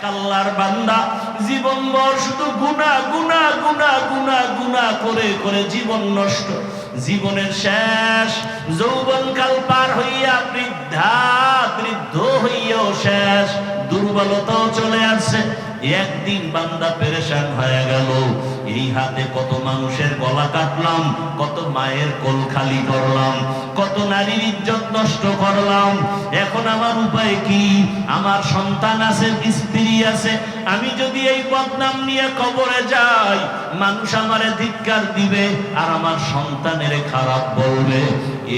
এক আল্লাহর বান্দা। জীবনভর শুধু গুনা গুনা গুনা গুনা গুনা করে করে জীবন নষ্ট। জীবনের শেষ, যৌবনকাল পার হইয়া বৃদ্ধা, বৃদ্ধ হইয়াও শেষ। দুর্বলতাও চলে আসছে। একদিন বান্দা পেরেশান হয়ে গেল। এই হাতে কত মানুষের গলা কাটলাম, কত মায়ের কোল খালি করলাম, কত নারীর ইজ্জত নষ্ট করলাম। এখন আমার উপায় কি? আমার সন্তান আছে, স্ত্রী আছে, আমি যদি এই বদনাম নিয়ে কবরে যাই, মানুষ আমারে ধিক্কার দিবে আর আমার সন্তানের খারাপ বলবে।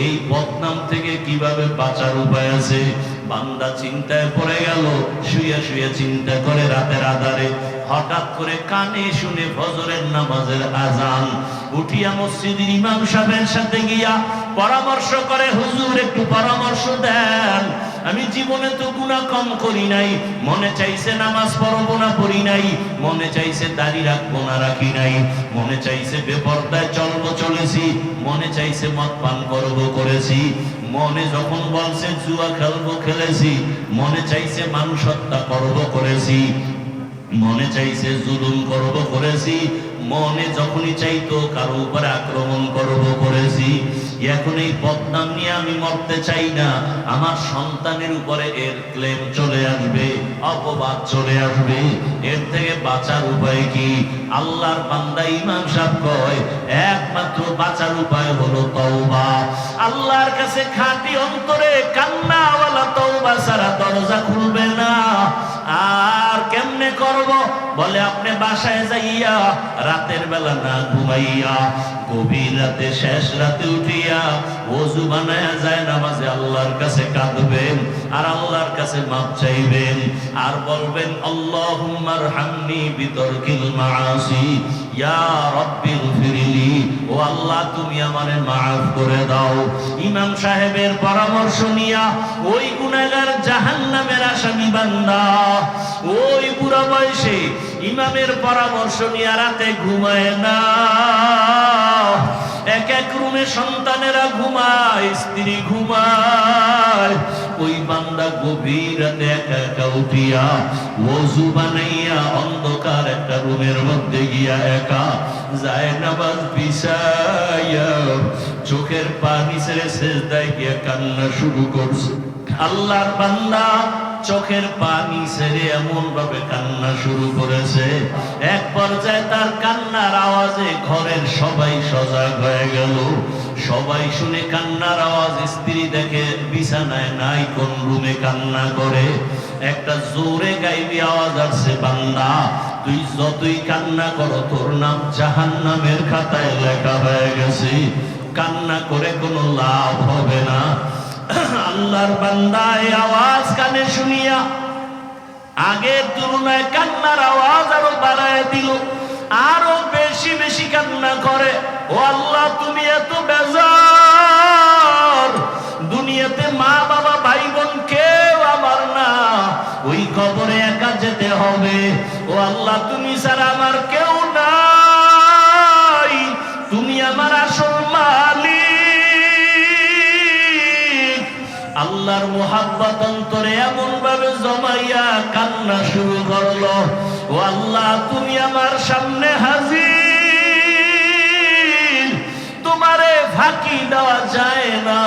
এই বদনাম থেকে কীভাবে বাঁচার উপায় আছে? বান্দা চিন্তায় পড়ে গেল, শুয়ে শুয়ে চিন্তা করে রাতের আধারে। হঠাৎ করে কানে শুনে ফজরের নামাজের আজান উঠিয়া মসজিদের ইমাম সাহেবের সাথে গিয়া পরামর্শ করে, হুজুর, একটু পরামর্শ দেন। আমি জীবনে তো গুণা কম করি নাই। মনে চাইছে নামাজ পড়ব না পড়ি নাই। মনে চাইছে দাড়ি রাখব না রাখি নাই। মনে চাইছে বেপর্দায় চলবো চলেছি। মনে চাইছে মদ পান করব করেছি। মনে যখন বলছে, জুয়া খেলব, খেলেছি। মনে চাইছে মানুষ হত্যা করব, করেছি। মনে চাইছে জুলুম করব, করেছি। মনে যখনই চাইতো কারও উপরে আক্রমণ করব করেছি। এখন এই বদনাম নিয়ে আমি মরতে চাই না। আমার সন্তানের উপরে এর ক্লেম চলে আসবে, অপবাদ চলে আসবে। এর থেকে বাঁচার উপায় কি? আল্লাহর বান্দা ইমাম সাহেব কয়, একমাত্র বাঁচার উপায় হলো তওবা। আল্লাহর কাছে খাঁটি অন্তরে কান্নাওয়ালা তওবা ছাড়া দরজা বলে, আপনি বাসায় যাইয়া রাতের বেলা না ঘুমাইয়া গভীর রাতে শেষ রাতে উঠিয়া ওযু বানায়া যায় নামাজে আল্লাহর কাছে কাঁদবেন আর আল্লাহর কাছে মাপ চাইবেন আর বলবেন আল্লাহুম্মার হামনি বিতর্কিল মাআসি। আল্লাহ, তুমি করে দাও। ইমাম সাহেবের পরামর্শ ওই বান্দা, ওই ইমামের পরামর্শ রাতে ঘুমায় না। এক এক রুমে সন্তানেরা ঘুমায়, স্ত্রী ঘুমায়। ওই বান্দা গভীর রাতে একা একা উঠিয়া ওযু বানাইয়া অন্ধকার একটা রুমের মধ্যে গিয়া একা, যায় নামাজ বিছাইয়া চোখের পানি ছেড়ে শেষদায় গিয়া কান্না শুরু করছে। আল্লাহর বান্দা চোখের পানি ছেড়ে এমন ভাবে কান্না শুরু করেছে। এক পর্যায়ে তার কান্নার আওয়াজে ঘরের সবাই সজাগ হয়ে গেল। সবাই শুনে কান্নার আওয়াজ, স্ত্রী দেখে বিছানায় নাই, কোন রুমে কান্না করে? একটা জোরে গাইবি আওয়াজ আসছে, বান্দা, তুই যতই কান্না করো, তোর নাম জাহান্নামের খাতায় লেখা হয়ে গেছে। কান্না করে কোনো লাভ হবে না। আল্লাহর বান্দায় আওয়াজ কানে শুনিয়া আগের তুলনায় কান্নার আওয়াজ আরও বাড়ায় দিল। আরও বেশি বেশি কান্না করে। ও আল্লাহ, তুমি এত বেজার। দুনিয়াতে মা, বাবা ভাই বোন কেউ আমার না। ওই কবরে একা যেতে হবে। ও আল্লাহ, তুমি ছাড়া আমার কেউ নাই। তুমি আমার আসল মালিক। আল্লাহর মোহাব্বত অন্তরে এমন ভাবে জমাইয়া কান্না শুরু করল। আল্লাহ, তুমি আমার সামনে হাজির। তোমারে ফাঁকি দেওয়া যায় না।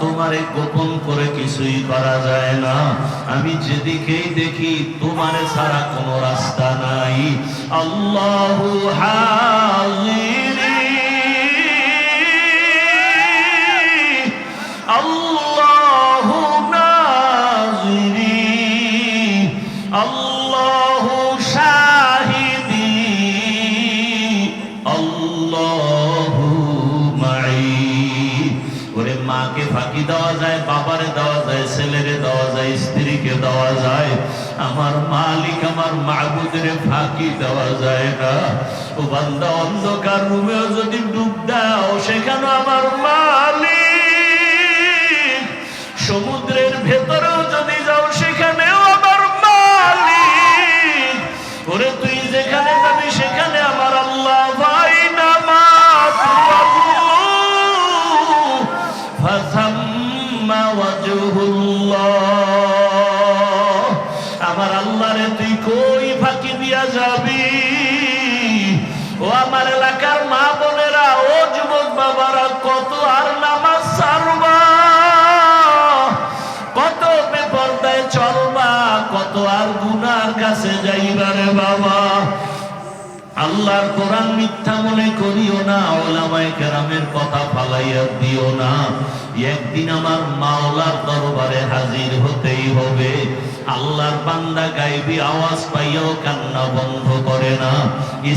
তোমারে গোপন করে কিছুই করা যায় না। আমি যেদিকেই দেখি, তোমারে ছাড়া কোনো রাস্তা নাই। আল্লাহ আল্লাহ আল্লাহু স্ত্রীকে দেওয়া যায়, আমার মালিক আমার মাহবুদের ফাঁকি দেওয়া যায় না। ও বান্দা, অন্ধকার রুমেও যদি ডুব দাও, সেখানে আমার মালিক আমার এলাকার মা বোনেরা, ও যুবক বাবারা, কত আর নামাজ সারবা কত বেপরদায় চলবা, কত আর গুনার কাছে যাইবারে বাবা? আল্লাহর কোরআন মিথ্যা মনে করিও না, ওলামায়ে কেরামের কথা ফালাইয়া দিও না। একদিন আমার মাওলার দরবারে হাজির হতেই হবে। আল্লাহর বান্দা গাইবি, আওয়াজ পাইয়াও কান্না বন্ধ করে না।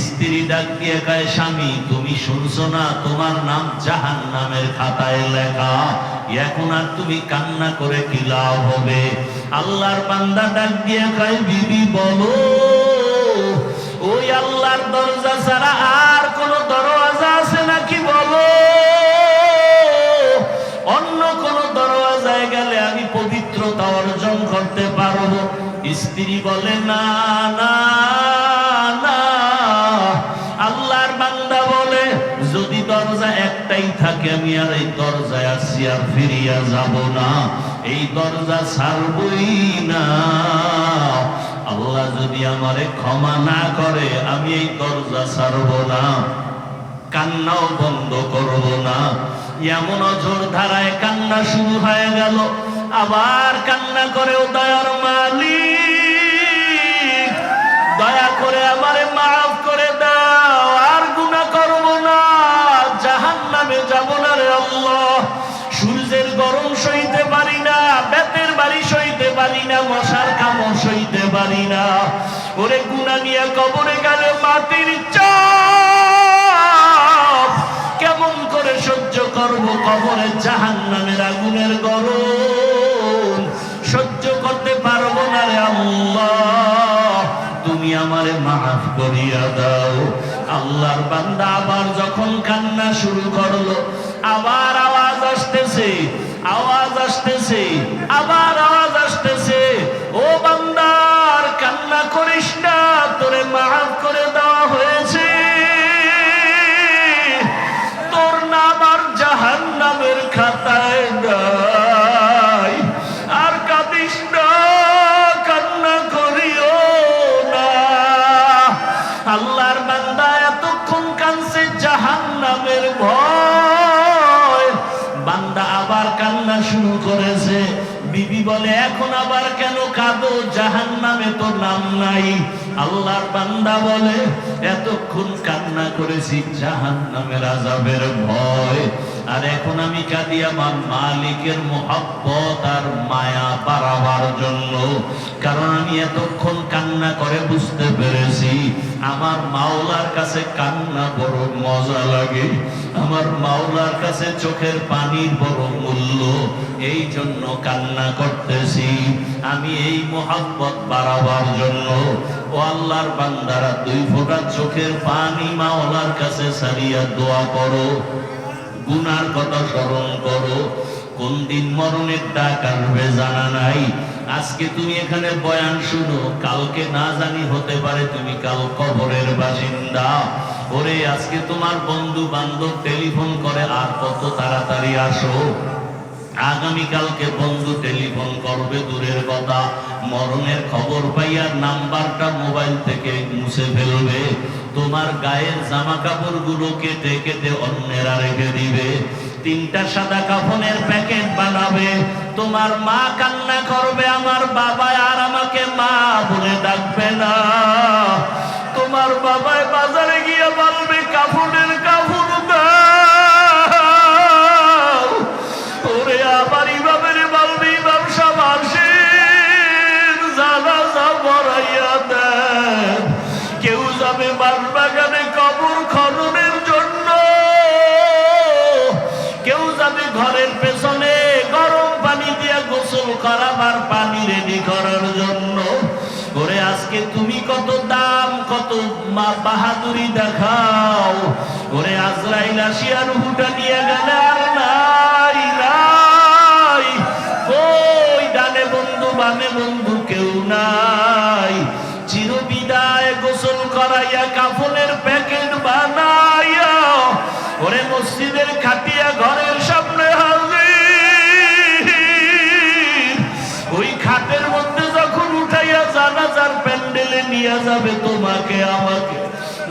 স্ত্রী ডাক দিয়ে কয়, স্বামী, তুমি শুনছো না, তোমার নাম জাহান নামের খাতায় লেখা। এখন আর তুমি কান্না করে কি লাভ হবে? আল্লাহর বান্দা ডাক দিয়ে কয়, বিবি, বলো। ওই আল্লাহর দরজা ছাড়া আর কোন দরওয়াজা আছে নাকি বলো? অন্য কোন দরওয়াজায় গেলে আমি পবিত্রতা অর্জন করতে পারব। স্ত্রী বলে, না না আল্লাহর বান্দা বলে, যদি দরজা একটাই থাকে, আমি আর এই দরজায় আসি আর ফিরিয়া যাব না। এই দরজা ছাড়বই না। আল্লাহ যদি আমারে ক্ষমা না করে, আমি এই দরজা ছাড়ব না, কান্নাও বন্ধ করব না। এমন অঝোর ধারায় কান্না শুরু হয়ে গেল। আবার কান্না করে ও দয়ার মালিক, দয়া করে আমারে মাফ করে পারি না, মশার কামড় সইতে পারি না। ওরে গুনা নিয়ে কবরে গেলে মাটির চাপ। কেমন করে সহ্য করব কবরে জাহান নামের আগুনের গরম? সহ্য করতে পারব না রে আল্লাহ। তুমি আমারে মাফ করিয়া দাও। আল্লাহর বান্দা আবার যখন কান্না শুরু করল, আবার আওয়াজ আসতেছে আওয়াজ আসতেছে, আবার তোরে বলে, এখন আবার কেন কাঁদো জাহান নামে তো নাম নাই। আল্লাহর বান্দা বলে, এতক্ষণ কান্না করেছি জাহান নামের আজাবের ভয়। আর এখন আমি কাঁদি আমার মালিকের মোহাব্বত আর মায়া বাড়াবার জন্য। কারণ আমি এতক্ষণ কান্না করে বুঝতে পেরেছি, আমার মাওলার কাছে কান্না বড় মজা লাগে। আমার মাওলার কাছে চোখের পানির বড় মূল্য, এই জন্য কান্না করতেছি। আমি এই মোহাব্বত বাড়াবার জন্য। ও আল্লাহর বান্দারা, দুই ফোঁটা চোখের পানি মাওলার কাছে সারিয়া দোয়া করো। গুনার কথা স্মরণ করো। কোন দিন মরণের ডাক আসবে জানা নাই। আজকে তুমি এখানে বয়ান শুনো, কালকে না জানি হতে পারে তুমি কাল কবরের বাসিন্দা। ওরে, আজকে তোমার বন্ধু বান্ধব টেলিফোন করে, আর কত তাড়াতাড়ি আসো। আগামীকালকে বন্ধু টেলিফোন করবে দূরের কথা। মরণের খবর পাইয়ার নাম্বারটা মোবাইল থেকে মুছে ফেলবে। তোমার গায়ের জামা কাপড়গুলো কেটে কেটে অন্যেরা রেখে দিবে। তিনটা সাদা কাফনের প্যাকেট বানাবে। তোমার মা কান্না করবে, আমার বাবা আর আমাকে মা বলে ডাকবে না। তোমার বাবায় বাজারে গিয়ে বলবে, কাফনের কাফন কত দাম, কত মা বাহাদুরি দেখাও। ওরে আজরাইল আসিয়া রুহুটা নিয়ে দিয়া আর নাই নাই। ওই ডানে বন্ধু, বামে বন্ধু কেউ নাই।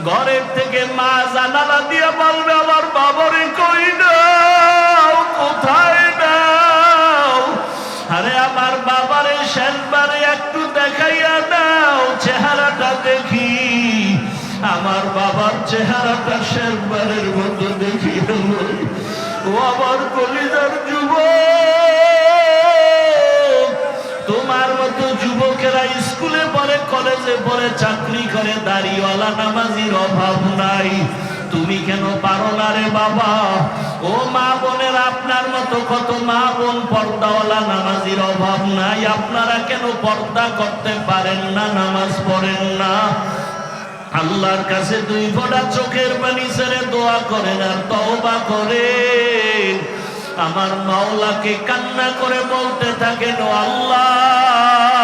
ঘরের থেকে মা জানালা দিয়ে বলবে, আমার বাবারে কই নাও কোথায় নাও আরে আমার বাবারে শেষবারে একটু দেখাইয়া দাও, চেহারাটা দেখি। আমার বাবার চেহারাটা শেষবারের মতো লই। ও আমার কলিজার যুবক। স্কুলে পড়ে, কলেজে পড়ে, চাকরি করে দাড়িওয়ালা নামাজির অভাব নাই। তুমি কেন পারো না রে বাবা? ও মা বোনের, আপনার মতো কত মা বোন পর্দাওয়ালা নামাজির অভাব নাই। আপনারা কেন পর্দা করতে পারেন না, নামাজ পড়েন না? আল্লাহর কাছে দুই ফোঁটা চোখের পানি ছেড়ে দোয়া করেন আর তওবা করেন। আমার মাওলাকে কান্না করে বলতে থাকেন আল্লাহ।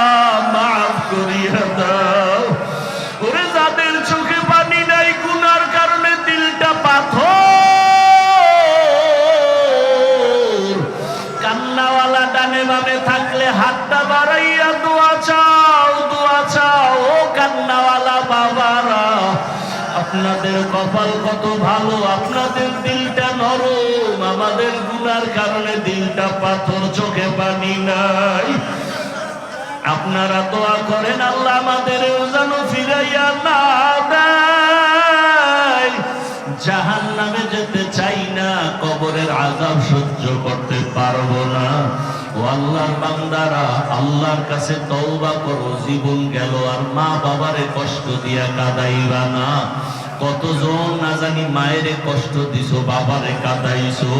আপনাদের কপাল কত ভালো, আপনাদের দিলটা নরম, আমাদের গুনার কারণে দিলটা পাথর চোখে পানি নাই। আপনারা দোয়া করেন, আল্লাহ আমাদের যেন ফিরাইয়া না জাহান নামে যেতে চাই না, কবরের আজাব সহ্য করতে পারব না। ও আল্লাহর বান্দারা, আল্লাহর কাছে তওবা করো, জীবন গেল আর মা বাবারে কষ্ট দিয়া কাদাইবা না। কতজন না জানি মায়েরে কষ্ট দিছো, বাবারে কাদাইছো।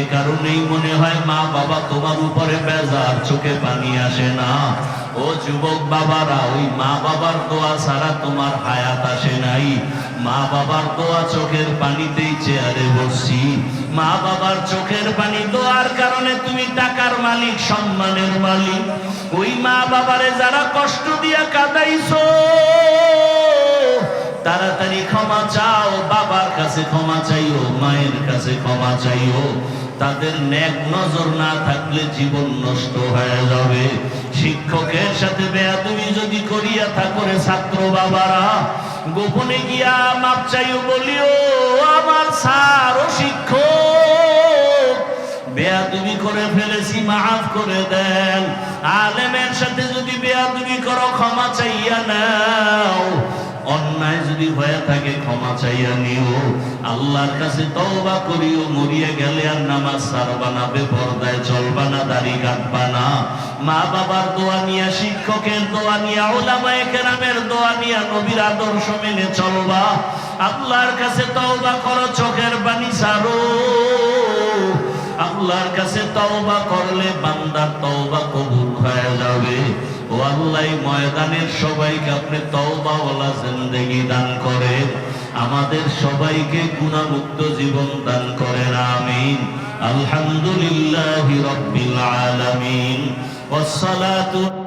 এ কারণেই মনে হয় মা, বাবা তোমার উপরে বেজার, চোখে পানি আসে না। ও যুবক বাবারা, ওই মা বাবার দোয়া ছাড়া তোমার হায়াত আসে নাই। মা বাবার দোয়া চোখের পানিতেই চেয়ারে বসছি। মা বাবার চোখের পানি দোয়ার কারণে তুমি টাকার মালিক, সম্মানের মালিক। ওই মা বাবারে যারা কষ্ট দিয়া কাদাইছো তাড়াতাড়ি ক্ষমা চাও, বাবার কাছে ক্ষমা চাইও, মায়ের কাছে ক্ষমা চাইও। তাদের ন্যাক নজর না থাকলে জীবন নষ্ট হয়ে যাবে। শিক্ষকের সাথে বেয়াদুমি যদি করিয়া থাকরে ছাত্র বাবারা, গোপনে গিয়া মাপ চাইও, বলিও, আমার স্যার ও শিক্ষক, বেয়াদুবি করে ফেলেছি, মাফ করে দেন। আলেমের সাথে যদি বেয়াদুবি করো, ক্ষমা চাইয়া নাও। অন্যায় যদি হয়ে থাকে, ক্ষমা চাইয়া নিও। আল্লাহর কাছে তওবা করিও, মরিয়া গেলে আর নামাজ সারবা না, বেপরদায় চলবা না, দাড়ি কাটবা না। মা বাবার দোয়া নিয়া, শিক্ষকের দোয়া নিয়া, ওলামায়ে কেরামের দোয়া নিয়া, নবীর আদর্শ মেনে চলবা। আল্লাহর কাছে তওবা করো, চোখের বাণী সারো আল্লাহর কাছে তওবা করলে বান্দার তওবা কবুল হয়ে যাবে। ও আল্লাহ এই ময়দানের সবাইকে আপনি তওবাওয়ালা জিন্দেগি দান করেন আমাদের সবাইকে গুণামুক্ত জীবন দান করেন আমিন আলহামদুলিল্লাহি রাব্বিল আলামিন والصلاه